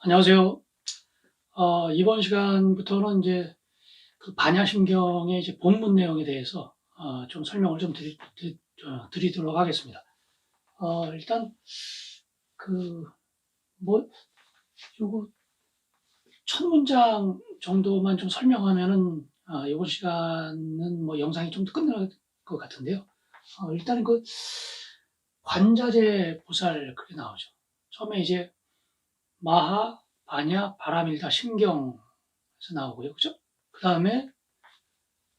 안녕하세요. 어, 이번 시간부터는 이제 그 반야심경의 이제 본문 내용에 대해서 어, 좀 설명을 좀 드리, 드리, 어, 드리 도록 하겠습니다. 어, 일단 그뭐 요거 첫 문장 정도만 좀 설명하면은 어, 이번 시간은 뭐 영상이 좀 끝날 것 같은데요. 어, 일단 그 관자재 보살 그게 나오죠. 처음에 이제 마하, 반야, 바람일다, 신경에서 나오고요. 그죠? 그 다음에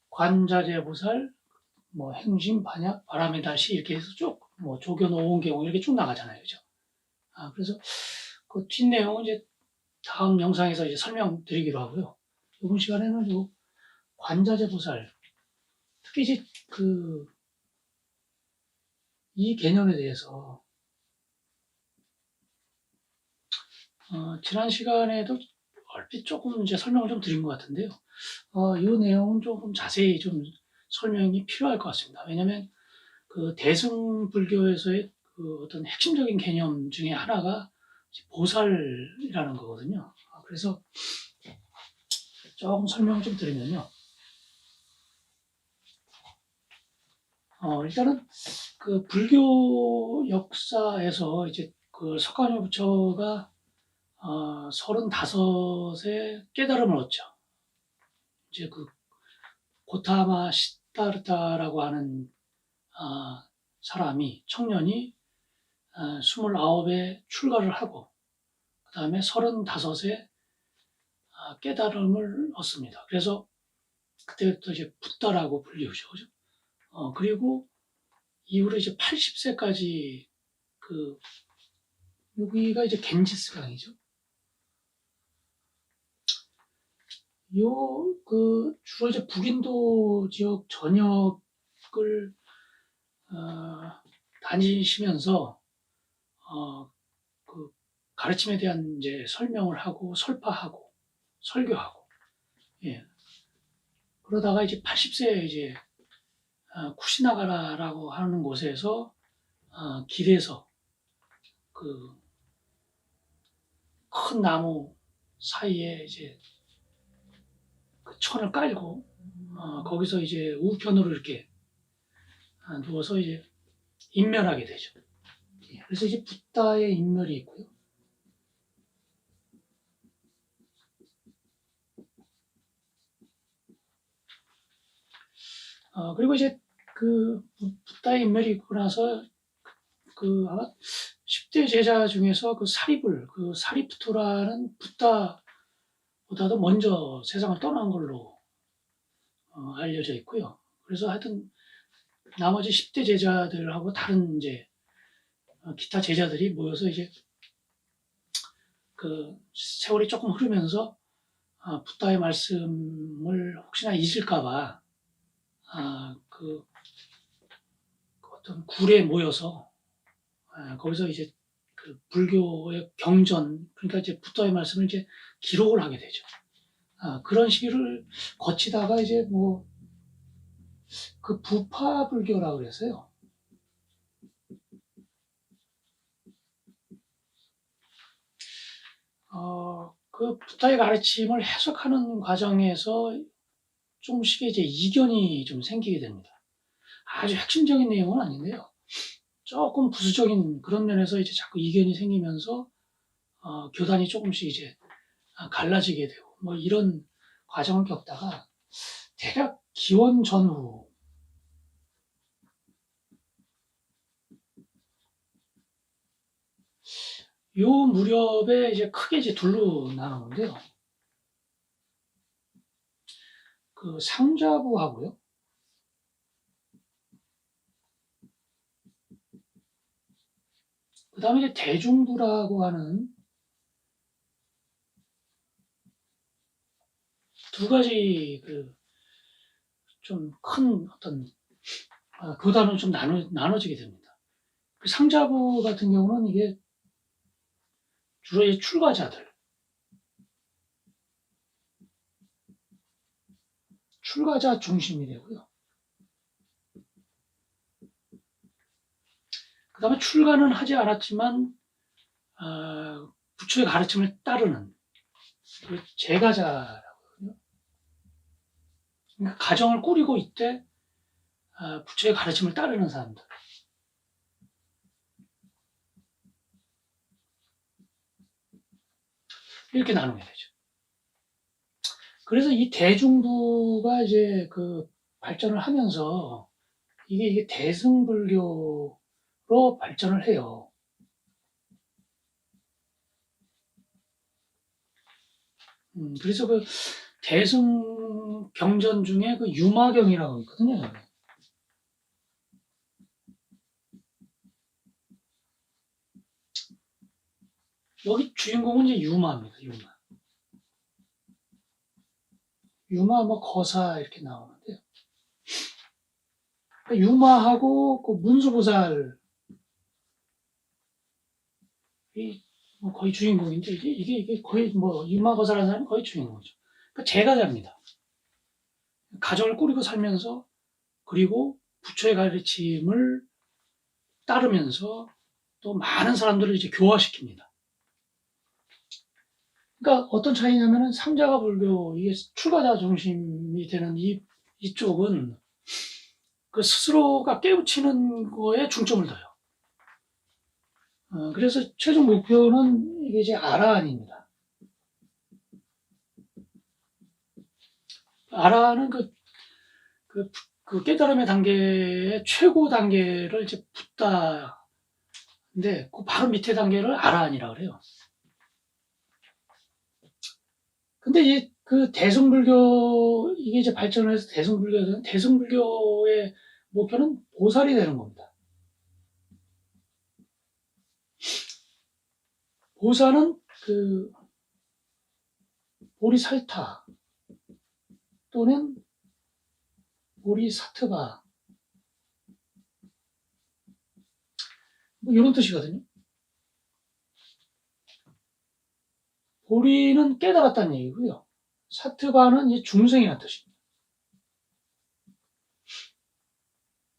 관자재 보살, 뭐 행심, 반야, 바람의 달시 이렇게 해서 쭉, 뭐 조견, 오온 경우 이렇게 쭉 나가잖아요. 그죠? 아, 그래서 그 뒷내용은 이제 다음 영상에서 이제 설명드리기로 하고요. 이번 시간에는 요 관자재 보살, 특히 이제 그, 이 개념에 대해서 어, 지난 시간에도 얼핏 조금 이제 설명을 좀 드린 것 같은데요. 어, 이 내용은 조금 자세히 좀 설명이 필요할 것 같습니다. 왜냐하면 그 대승불교에서의 그 어떤 핵심적인 개념 중에 하나가 보살이라는 거거든요. 아, 그래서 조금 설명을 좀 드리면요. 어, 일단은 그 불교 역사에서 이제 그 석가모니 부처가 어, 35에 깨달음을 얻죠. 이제 그 고타마 시타르타라고 하는 아, 사람이 청년이 아, 29에 출가를 하고 그 다음에 35에 아, 깨달음을 얻습니다. 그래서 그때부터 이제 붓다라고 불리우죠. 그죠? 어, 그리고 이후로 이제 80세까지 그 여기가 이제 겐지스강이죠. 요, 그, 주로 이제 북인도 지역 전역을, 어, 다니시면서, 어, 그, 가르침에 대한 이제 설명을 하고, 설파하고, 설교하고, 예. 그러다가 이제 80세에 이제, 어, 쿠시나가라라고 하는 곳에서, 어, 길에서, 그, 큰 나무 사이에 이제, 그 천을 깔고 어, 거기서 이제 우편으로 이렇게 아, 누워서 이제 인멸하게 되죠. 예, 그래서 이제 붓다의 인멸이 있고요. 어, 그리고 이제 그 붓다의 인멸이 있고 나서 그 아마 10대 제자 중에서 그 사리불, 그 사리푸토라는 붓다 보다도 먼저 세상을 떠난 걸로 어, 알려져 있고요. 그래서 하여튼 나머지 10대 제자들하고 다른 이제 어, 기타 제자들이 모여서 이제 그 세월이 조금 흐르면서 아, 붓다의 말씀을 혹시나 잊을까봐 아, 그, 그 어떤 굴에 모여서 아, 거기서 이제 그 불교의 경전 그러니까 이제 붓다의 말씀을 이제 기록을 하게 되죠. 아, 그런 시기를 거치다가 이제 뭐, 그 부파 불교라 그래서요. 어, 그 부타의 가르침을 해석하는 과정에서 조금씩 이제 이견이 좀 생기게 됩니다. 아주 핵심적인 내용은 아닌데요. 조금 부수적인 그런 면에서 이제 자꾸 이견이 생기면서 어, 교단이 조금씩 이제 아, 갈라지게 되고 뭐 이런 과정을 겪다가 대략 기원 전후 요 무렵에 이제 크게 이제 둘로 나누는데요. 그 상자부하고요. 그 다음에 이제 대중부라고 하는 두 가지 그 좀 큰 어떤 아, 교단으로 좀 나눠, 나눠지게 됩니다. 그 상자부 같은 경우는 이게 주로 이 출가자들, 출가자 중심이 되고요. 그 다음에 출가는 하지 않았지만, 아, 부처의 가르침을 따르는 그 하거든요. 그러니까 가정을 꾸리고 있대 아, 부처의 가르침을 따르는 사람들. 이렇게 나누게 되죠. 그래서 이 대중부가 이제 그 발전을 하면서 이게 이게 대승불교로 발전을 해요. 음, 그래서 그 대승 경전 중에 그 유마경이라고 있거든요. 여기 주인공은 이제 유마입니다. 유마. 유마 뭐 거사 이렇게 나오는데요. 그러니까 유마하고 그 문수보살 이뭐 거의 주인공인데 이게 이게 이게 거의 뭐 유마 거사라는 사람이 거의 주인공이죠. 그러니까 제가자입니다. 가정을 꾸리고 살면서 그리고 부처의 가르침을 따르면서 또 많은 사람들을 이제 교화시킵니다. 그러니까 어떤 차이냐면은 삼자가 불교 이게 출가자 중심이 되는 이 이쪽은 그 스스로가 깨우치는 거에 중점을 둬요. 어, 그래서 최종 목표는 이게 이제 아라한입니다. 아라한은 그, 그, 그 깨달음의 단계의 최고 단계를 이제 붓다. 근데 그 바로 밑에 단계를 아라한이라 그래요. 근데 이제 그 대승불교 이게 이제 발전을 해서 대승불교 대승불교의 목표는 보살이 되는 겁니다. 보살은 그 보리살타 또는 보리사트바 뭐 이런 뜻이거든요. 보리는 깨달았다는 얘기고요. 사트바는 이제 중생이라는 뜻입니다.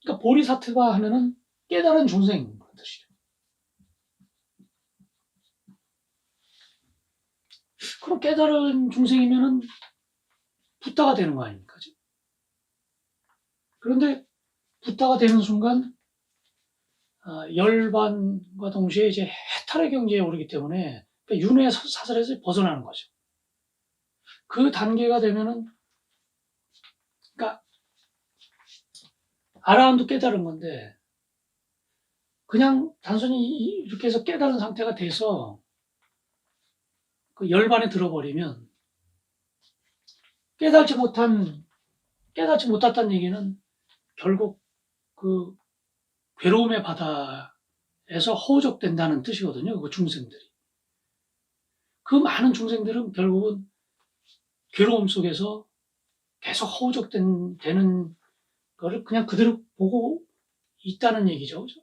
그러니까 보리 사트바 하면은 깨달은 중생 그런 뜻이죠. 그럼 깨달은 중생이면은 부다가 되는 거 아닙니까? 그런데 부다가 되는 순간 아, 열반과 동시에 이제 해탈의 경지에 오르기 때문에 그러니까 윤회 사설에서 벗어나는 거죠. 그 단계가 되면은, 그러니까, 아라함도 깨달은 건데, 그냥 단순히 이렇게 해서 깨달은 상태가 돼서, 그 열반에 들어버리면, 깨달지 못한, 깨달지 못했다는 얘기는 결국 그 괴로움의 바다에서 허우적된다는 뜻이거든요. 그 중생들이. 그 많은 중생들은 결국은 괴로움 속에서 계속 허우적된 되는 거를 그냥 그대로 보고 있다는 얘기죠. 그죠?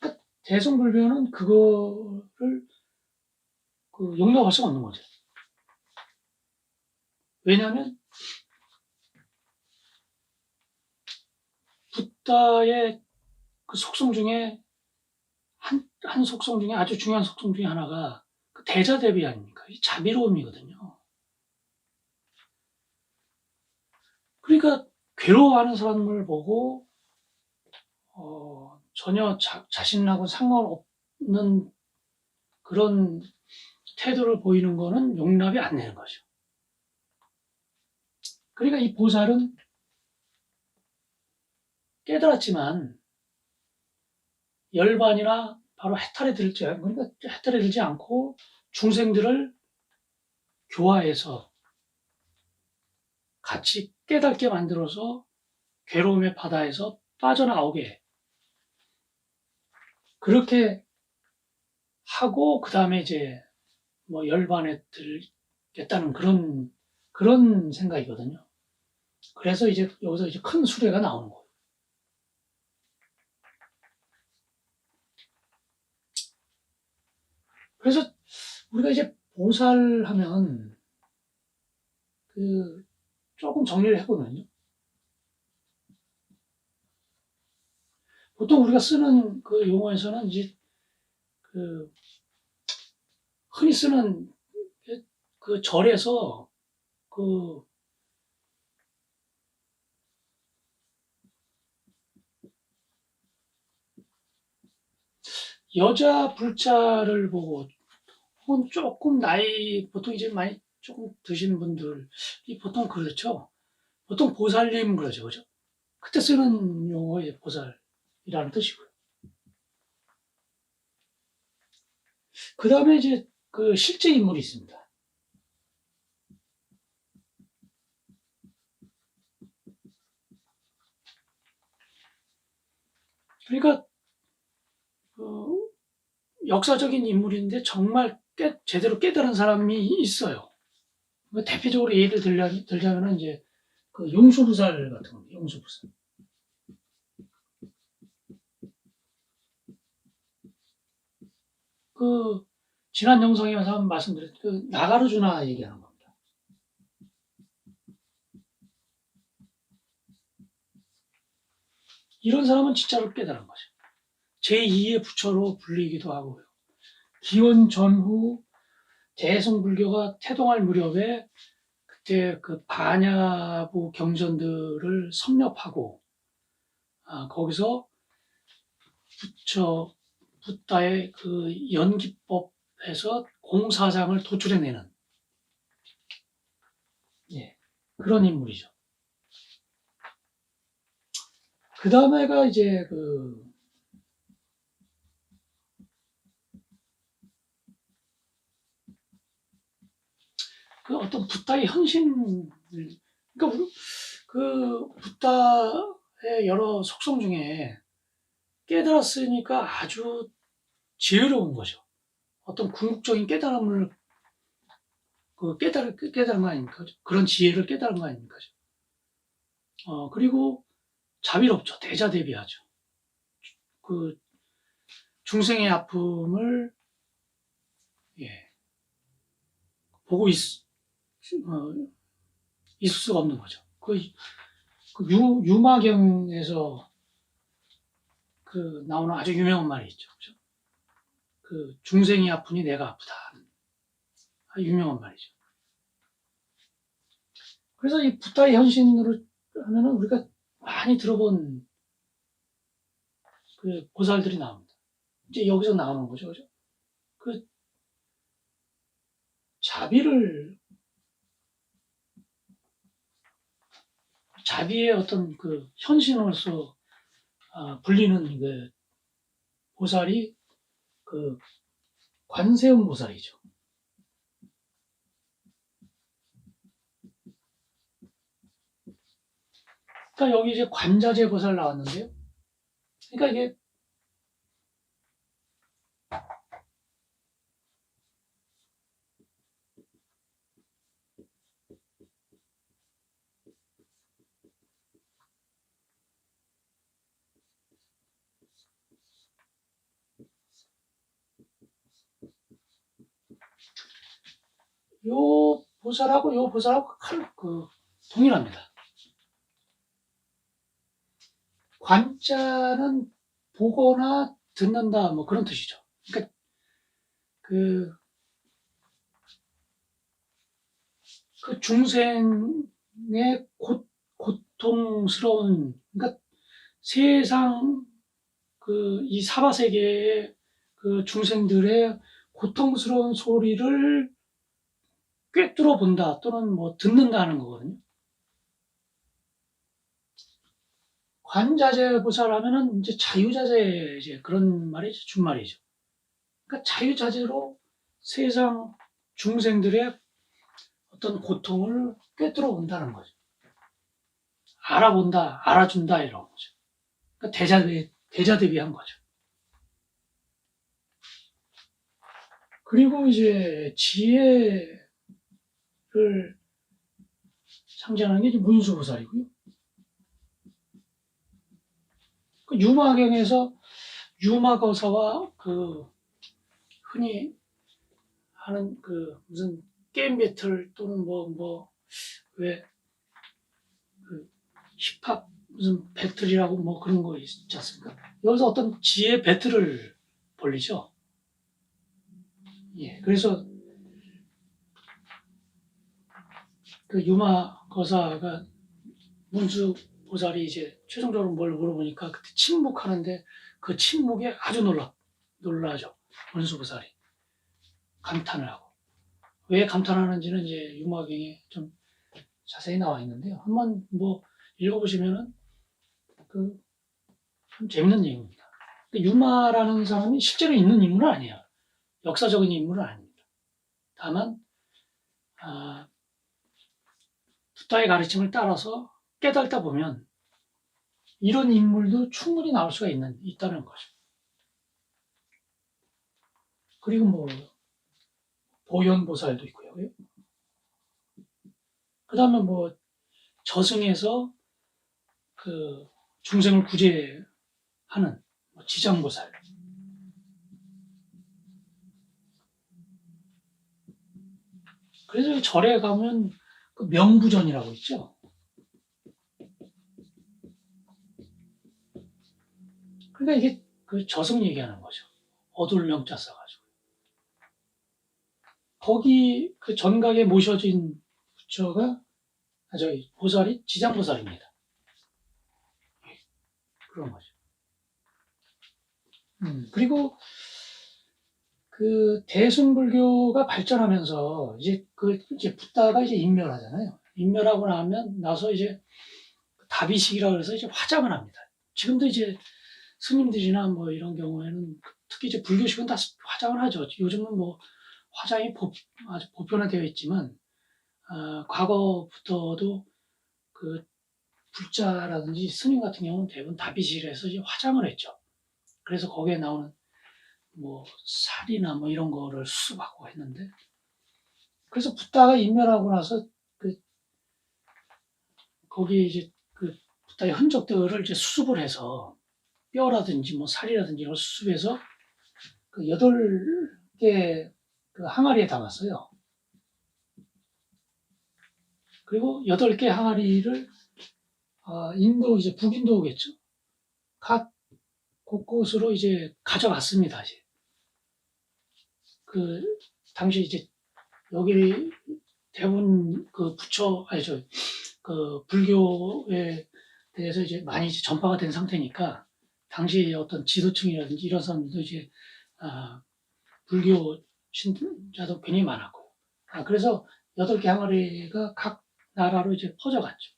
그러니까 대성불교는 그거를 그 용납할 수가 없는 거죠. 왜냐하면 부다의 그 속성 중에 한, 한 속성 중에 아주 중요한 속성 중에 하나가 대자 대비 아닙니까? 이 자비로움이거든요. 그러니까 괴로워하는 사람을 보고 어, 전혀 자, 자신하고 상관없는 그런 태도를 보이는 거는 용납이 안 되는 거죠. 그러니까 이 보살은 깨달았지만 열반이나 바로 해탈에 들지 그러니까 해탈에 들지 않고 중생들을 교화해서 같이 깨닫게 만들어서 괴로움의 바다에서 빠져나오게 그렇게 하고 그 다음에 이제 뭐 열반에 들겠다는 그런 그런 생각이거든요. 그래서 이제 여기서 이제 큰 수레가 나오는 거예요. 그래서 우리가 이제 보살하면 그 조금 정리를 해보면요. 보통 우리가 쓰는 그 용어에서는 이제 그 흔히 쓰는 그 절에서 그 여자 불자를 보고 혹은 조금 나이 보통 이제 많이 조금 드신 분들이 보통 그렇죠. 보통 보살님 그러죠, 그죠? 그때 쓰는 용어의 보살이라는 뜻이고요. 그 다음에 이제 그 실제 인물이 있습니다. 그러니까 그 역사적인 인물인데 정말 깨, 제대로 깨달은 사람이 있어요. 그 대표적으로 예를 들자, 들자면은 이제 그 용수부살 같은 겁니다. 용수부살. 그 지난 영상에서 한번 말씀드렸던 그 나가르주나 얘기하는 겁니다. 이런 사람은 진짜로 깨달은 거죠. 제2의 부처로 불리기도 하고요. 기원 전후 대승불교가 태동할 무렵에 그때 그 반야부 경전들을 섭렵하고 아, 거기서 부처 부다의 그 연기법에서 공사장을 도출해내는 예, 그런 인물이죠. 그 다음에가 이제 그 그 어떤 붓다의 현신, 그러니까 우리- 그 붓다의 여러 속성 중에 깨달았으니까 아주 지혜로운 거죠. 어떤 궁극적인 깨달음을 그 깨달을 깨달은 거 아닙니까? 그런 지혜를 깨달은 거 아닙니까? 어 그리고 자비롭죠. 대자대비하죠. 그 중생의 아픔을 예 보고 있, 어, 있을 수가 없는 거죠. 그, 그 유, 유마경에서 그 나오는 아주 유명한 말이 있죠. 그죠? 그 중생이 아프니 내가 아프다. 유명한 말이죠. 그래서 이 부다의 현신으로 하면은 우리가 많이 들어본 그 보살들이 나옵니다. 이제 여기서 나오는 거죠. 그죠? 그 자비를 자비의 어떤 그 현신으로서 아, 불리는 그 보살이 그 관세음 보살이죠. 그러니까 여기 이제 관자재 보살 나왔는데요. 그러니까 이게 요 보살하고 요 보살하고 칼, 그, 동일합니다. 관자는 보거나 듣는다, 뭐 그런 뜻이죠. 그러니까, 그, 그 중생의 고, 고통스러운, 그러니까 세상, 그, 이 사바세계의 그 중생들의 고통스러운 소리를 꿰뚫어 본다 또는 뭐 듣는다 하는 거거든요. 관자재 보살하면은 이제 자유자재 이제 그런 말이죠. 준말이죠. 그러니까 자유자재로 세상 중생들의 어떤 고통을 꿰뚫어 본다는 거죠. 알아본다, 알아준다 이런 거죠. 그러니까 대자대, 대자대비한 거죠. 그리고 이제 지혜 를 상징하는 게 문수보살이고요. 그 유마경에서 유마거사와 그 흔히 하는 그 무슨 게임 배틀 또는 뭐 뭐 왜 그 힙합 무슨 배틀이라고 뭐 그런 거 있지 않습니까? 여기서 어떤 지혜 배틀을 벌리죠. 예, 그래서 그 유마 거사가 문수 보살이 이제 최종적으로 뭘 물어보니까 그때 침묵하는데 그 침묵에 아주 놀라 놀라죠 문수 보살이 감탄을 하고 왜 감탄하는지는 이제 유마경에 좀 자세히 나와 있는데요. 한번 뭐 읽어보시면은 그 참 재밌는 얘기입니다. 근데 유마라는 사람이 실제로 있는 인물은 아니에요. 역사적인 인물은 아닙니다. 다만 아, 부타의 가르침을 따라서 깨달다 보면 이런 인물도 충분히 나올 수가 있는 있다는 거죠. 그리고 뭐 보현보살도 있고요. 그 다음에 뭐 저승에서 그 중생을 구제하는 뭐 지장보살. 그래서 이 절에 가면 그 명부전이라고 있죠. 그러니까 이게 그 저승 얘기하는 거죠. 어둘 명자 써가지고. 거기 그 전각에 모셔진 부처가 아 저기 보살이 지장보살입니다. 그런 거죠. 음, 그리고 그 대승불교가 발전하면서 이제 그 이제 붓다가 이제 인멸하잖아요. 인멸하고 나면 나서 이제 다비식이라 그래서 이제 화장을 합니다. 지금도 이제 스님들이나 뭐 이런 경우에는 특히 이제 불교식은 다 화장을 하죠. 요즘은 뭐 화장이 보, 아주 보편화되어 있지만 어, 과거부터도 그 불자라든지 스님 같은 경우는 대부분 다비실에서 화장을 했죠. 그래서 거기에 나오는 뭐 살이나 뭐 이런 거를 수습하고 했는데 그래서 붓다가 인멸하고 나서 그 거기에 이제 그 붓다의 흔적들을 이제 수습을 해서 뼈라든지 뭐 살이라든지 이런 걸 수습해서 그 여덟 개 그 항아리에 담았어요. 그리고 여덟 개 항아리를 어, 인도 이제 북인도겠죠. 각 곳곳으로 이제 가져갔습니다. 이제. 그 당시 이제 여기 대부분 그 부처 아니 저그 불교에 대해서 이제 많이 이제 전파가 된 상태니까 당시 어떤 지도층이라든지 이런 사람들도 이제 아, 불교 신자도 굉장히 많았고요. 아, 그래서 여덟 개 항아리가 각 나라로 이제 퍼져갔죠.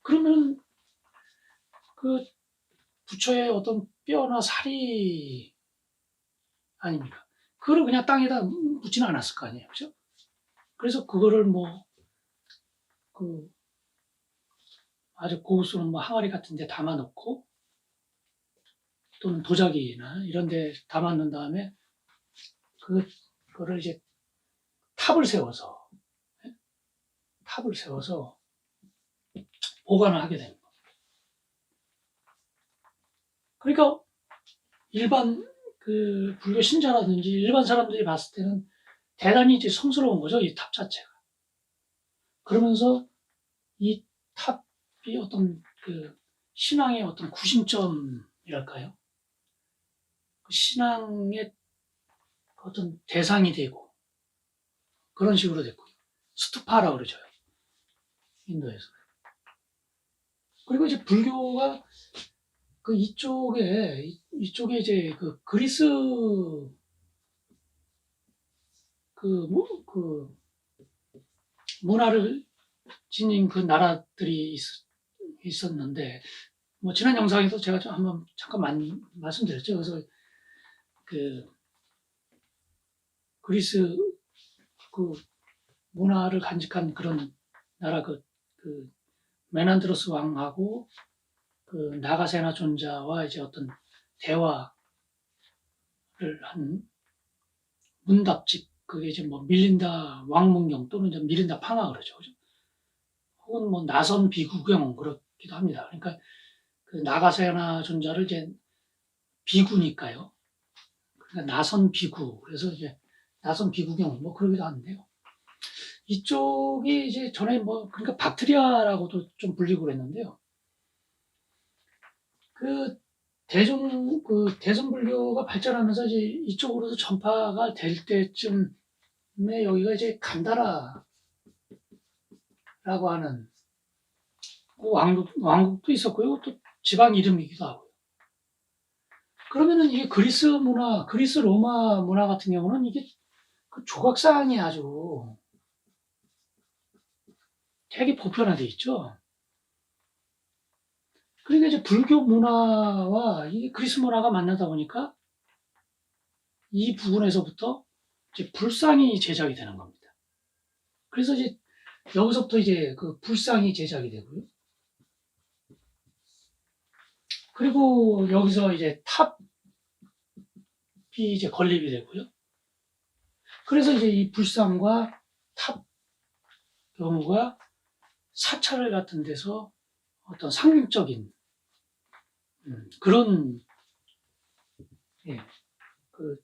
그러면 그 부처의 어떤 뼈나 살이 아닙니까? 그거를 그냥 땅에다 묻지는 않았을 거 아니에요. 그죠? 그래서 그거를 뭐, 그, 아주 고급스러운 뭐 항아리 같은 데 담아 놓고 또는 도자기나 이런 데 담아 놓은 다음에 그, 그거를 이제 탑을 세워서 예? 탑을 세워서 보관을 하게 됩니다. 그러니까 일반 그 불교 신자라든지 일반 사람들이 봤을 때는 대단히 이제 성스러운 거죠, 이 탑 자체가. 그러면서 이 탑이 어떤 그 신앙의 어떤 구심점이랄까요? 그 신앙의 어떤 대상이 되고 그런 식으로 됐고요. 스투파라 그러죠. 인도에서. 그리고 이제 불교가 그 이쪽에 이- 이쪽에 이제 그 그리스 그, 뭐, 그 문화를 지닌 그 나라들이 있, 있었는데 뭐 지난 영상에서 제가 좀 한번 잠깐 만, 말씀드렸죠. 그래서 그 그리스 그 문화를 간직한 그런 나라 그, 그 메난드로스 왕하고 그 나가세나 존자와 이제 어떤 대화를 한 문답집 그게 이제 뭐 밀린다 왕문경 또는 이제 밀린다 팡하 그러죠. 그죠? 혹은 뭐 나선 비구경 그렇기도 합니다. 그러니까 그 나가세나 존자를 이제 비구니까요. 그러니까 나선 비구 그래서 이제 나선 비구경 뭐 그러기도 하는데요. 이쪽이 이제 전에 뭐 그러니까 박트리아라고도 좀 불리고 그랬는데요. 그 대중 그 대승불교가 발전하면서 이제 이쪽으로도 전파가 될 때쯤에 여기가 이제 간다라라고 하는 그 왕국 왕국도 있었고요. 또 지방 이름이기도 하고요. 그러면은 이게 그리스 문화, 그리스 로마 문화 같은 경우는 이게 그 조각상이 아주 되게 보편화돼 있죠. 그러니까 이제 불교 문화와 이 그리스 문화가 만나다 보니까 이 부분에서부터 이제 불상이 제작이 되는 겁니다. 그래서 이제 여기서부터 이제 그 불상이 제작이 되고요. 그리고 여기서 이제 탑이 이제 건립이 되고요. 그래서 이제 이 불상과 탑 경우가 사찰 같은 데서 어떤 상징적인 음, 그런 예, 그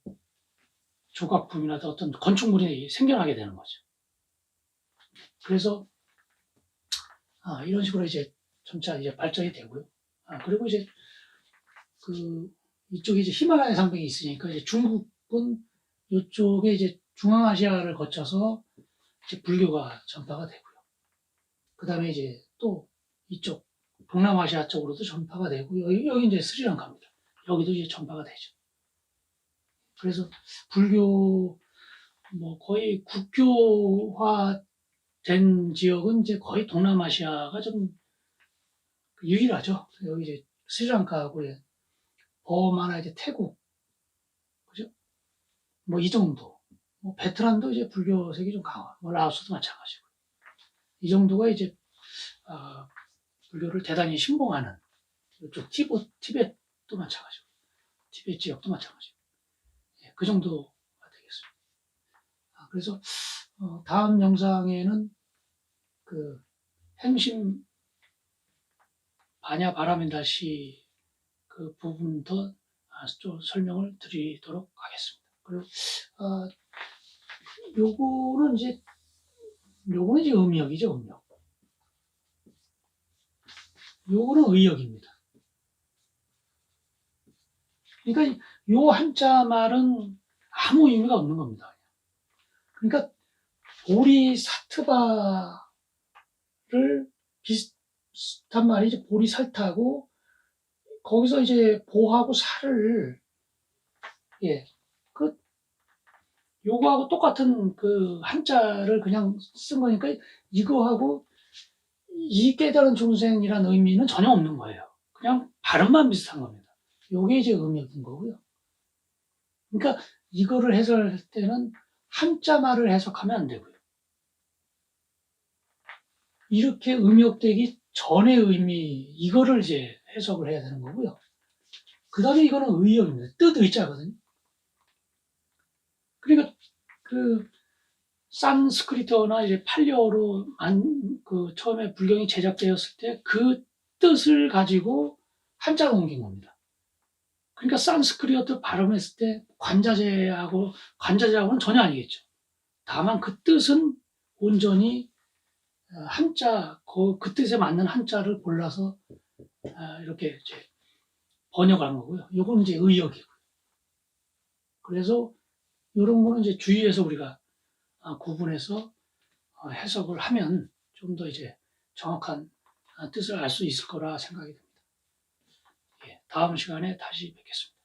조각품이나 어떤 건축물이 생겨나게 되는 거죠. 그래서 아, 이런 식으로 이제 점차 이제 발전이 되고요. 아, 그리고 이제 그 이쪽에 이제 히말라야 산맥이 있으니까 이제 중국은 이쪽에 이제 중앙아시아를 거쳐서 이제 불교가 전파가 되고요. 그 다음에 이제 또 이쪽 동남아시아 쪽으로도 전파가 되고 여기, 여기 이제 스리랑카입니다. 여기도 이제 전파가 되죠. 그래서 불교 뭐 거의 국교화 된 지역은 이제 거의 동남아시아가 좀 유일하죠. 여기 이제 스리랑카하고 예, 버마나 이제 태국 그죠? 뭐 이 정도. 뭐 베트남도 이제 불교색이 좀 강화. 뭐 라오스도 마찬가지고. 이 정도가 이제 아, 불교를 대단히 신봉하는 이쪽 티보, 티벳도 마찬가지고 티벳 지역도 마찬가지고 예, 그 정도가 되겠습니다. 아, 그래서 어, 다음 영상에는 그 행심 반야 바라민다시 그 부분 더 아, 좀 설명을 드리도록 하겠습니다. 그리고 어, 요거는 이제 요거는 이제 음역이죠, 음역. 요거는 의역입니다. 그러니까 요 한자 말은 아무 의미가 없는 겁니다. 그러니까 보리 사트바를 비슷한 말이 이제 보리 살타고 거기서 이제 보하고 살을 예, 그 요거하고 똑같은 그 한자를 그냥 쓴 거니까 이거하고 이 깨달은 중생이란 의미는 전혀 없는 거예요. 그냥 발음만 비슷한 겁니다. 요게 이제 의미인 거고요. 그러니까 이거를 해석할 때는 한자말을 해석하면 안 되고요. 이렇게 음역되기 전의 의미, 이거를 이제 해석을 해야 되는 거고요. 그 다음에 이거는 의역입니다. 뜻 의자거든요. 그러니까 그 산스크리트어나 이제 팔려어로 안, 그 처음에 불경이 제작되었을 때 그 뜻을 가지고 한자로 옮긴 겁니다. 그러니까 산스크리트 발음했을 때 관자재하고 관자재하고는 전혀 아니겠죠. 다만 그 뜻은 온전히 어, 한자 그, 그 뜻에 맞는 한자를 골라서 아, 이렇게 이제 번역을 한 거고요. 이건 이제 의역이고요. 그래서 이런 거는 이제 주의해서 우리가 아, 구분해서 어, 해석을 하면 좀 더 이제 정확한 아, 뜻을 알 수 있을 거라 생각이 듭니다. 예, 다음 시간에 다시 뵙겠습니다.